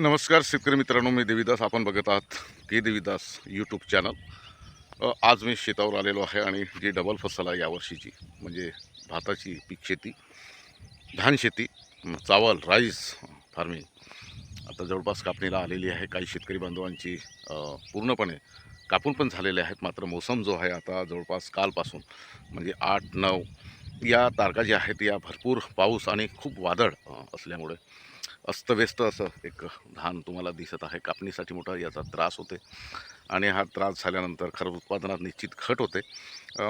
नमस्कार शेतकरी मित्रांनो मी देवीदास. आपण बघत आहात के देवीदास यूट्यूब चॅनल आज मी शेतावर आलेलो आहे आणि जी डबल फसल आहे यावर्षीची म्हणजे भाताची पीक शेती धान शेती चावल राईस फार्मिंग आता जवळपास कापणीला आलेली आहे. काही शेतकरी बांधवांची पूर्णपणे कापून पण झालेले आहेत. मात्र मोसम जो आहे आता जवळपास कालपासून म्हणजे आठ नऊ या तारखा ज्या आहेत या भरपूर पाऊस आणि खूप वादळ असल्यामुळे अस्तव्यस्त असं एक धान तुम्हाला दिसत आहे. कापणीसाठी मोठा याचा त्रास होते. आणि हा त्रास झाल्यानंतर खरं उत्पादनात निश्चित घट होते.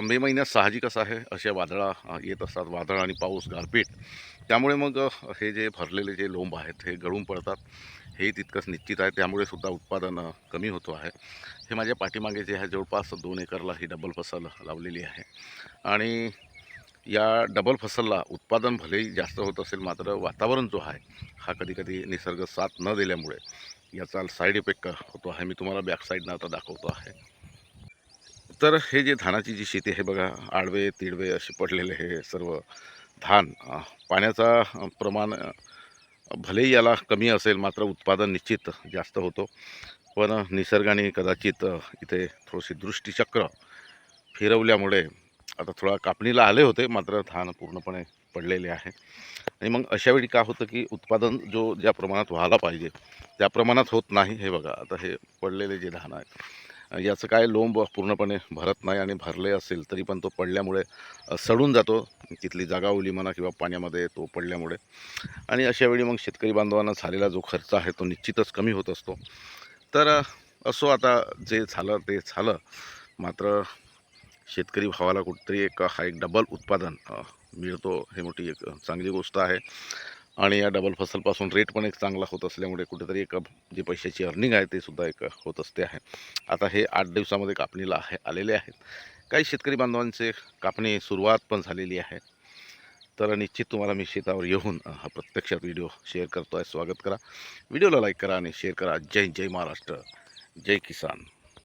मे महिन्यात साहजिकच आहे? अशा वादळा येत असतात. वादळ आणि पाऊस गारपीट. त्यामुळे मग हे जे भरलेले जे लोंब आहेत हे गळून पडतात. हे तितकंच निश्चित आहे. त्यामुळे सुद्धा उत्पादन कमी होतो आहे. हे माझ्या पाठीमागे जे आहे जवळपास दोन एकरला ही डबल फसल लावलेली आहे. आणि या डबल फसलला उत्पादन भलेही जास्त होत असेल मात्र वातावरण जो आहे हा कधी कधी निसर्ग साथ न दिल्यामुळे याचा साईड इफेक्ट होतो आहे. मी तुम्हाला बॅक साईडनं आता दाखवतो आहे. तर हे जे धानाची जी शेती आहे बघा आडवे तिडवे असे पडलेले हे सर्व धान पाण्याचा प्रमाण भलेही याला कमी असेल मात्र उत्पादन निश्चित जास्त होतो. पण निसर्गाने कदाचित इथे थोडीशी दृष्टीचक्र फिरवल्यामुळे आता थोडा कापणीला आले होते मात्र धान पूर्णपणे पडलेले आहे. आणि मग अशा वेळी होतं की उत्पादन जो ज्या प्रमाणात व्हायला पाहिजे त्या प्रमाणात होत नाही हे बघा. आता हे पडलेले जे धान आहे याचं काय लोंब पूर्णपणे भरत नाही आणि भरले असेल तरी पण तो पडल्यामुळे सडून जातो. तिथली जागा ओली म्हणा किंवा पाण्यामध्ये तो पडल्यामुळे. आणि अशा वेळी मग शेतकरी बांधवांना झालेला जो खर्च आहे तो निश्चितच कमी होत असतो. तर असो आता जे झालं ते झालं. मात्र शेतकरी भावाला कुठेतरी एक हा एक डबल उत्पादन मिळतो. हे मोठी एक चांगली गोष्ट आहे. आणि या डबल फसलपासून रेट पण एक चांगला होत असल्यामुळे कुठेतरी एक जे पैशाची अर्निंग आहे ते सुद्धा एक होत असते आहे. आता हे आठ दिवसामध्ये कापणीला आहे आलेले आहेत. काही शेतकरी बांधवांचे कापणी सुरुवात पण झालेली आहे. तर निश्चित तुम्हाला मी शेतावर येऊन हा प्रत्यक्षात व्हिडिओ शेअर करतो आहे स्वागत करा. व्हिडिओला लाईक करा आणि शेअर करा. जय जय महाराष्ट्र. जय किसान.